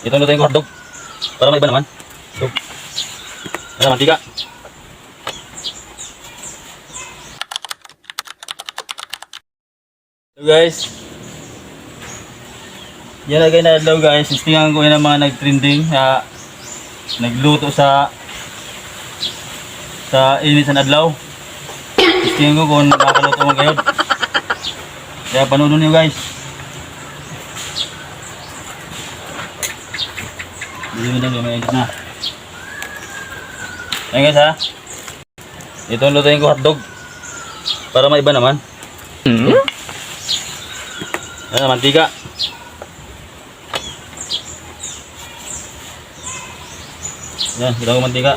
Ito lutuin ko hotdog. Para may naman. Ito. Ano, mantika. So guys. Yan na kayo na adlaw guys. Istingan ko yun ang mga nag-trending na nagluto sa sa init sa adlaw. Istingan ko kung nakakaluto mo kayo. Kaya panoodon nyo guys. Hindi mo na lumayan na. Ayan guys ha. Ito ang lutuin ko hotdog. Para may iba naman. Hmm? Ayan, mantika. Yan, kita ko mantika.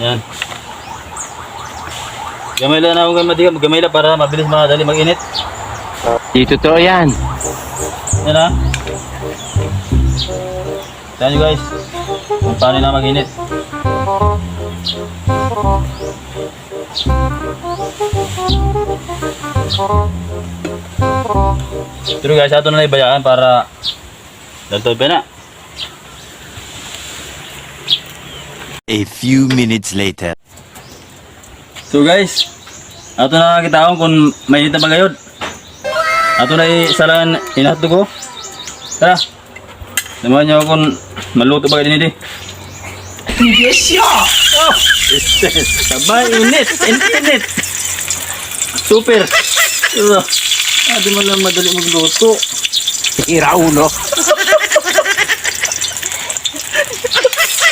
Yan. Gamay lang na akong mantika. Gamay lang para mabilis madali mag-init. Di totoo yan. Yan ha. Tignan nyo guys. Kung paano na mag-init. Pero guys, ato na ibayaan para dalto ba na. A few minutes later. So guys, ato na nakakita kung may init na bagayod. Ato na isalan inato ko. Tara. Naman niyo kung maluto ba din hindi. Yes, yo! Oh, sabay init, init. Super. Uh, Adi mo lang madali magluto. Ira ulo.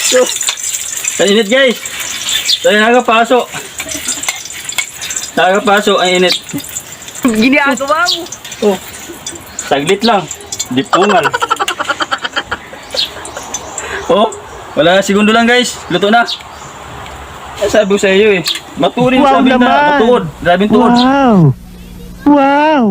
So, sa init guys. Tayo nakakapaso. Nakakapaso ang init. Ginagawa mo. Oh, saglit lang. Dipungal. oh, wala segundo lang guys. Luto na. Eh, sabi ko sa iyo eh. Maturin Wow sabi na naman. matuod. Grabing tuod. Wow. Wow.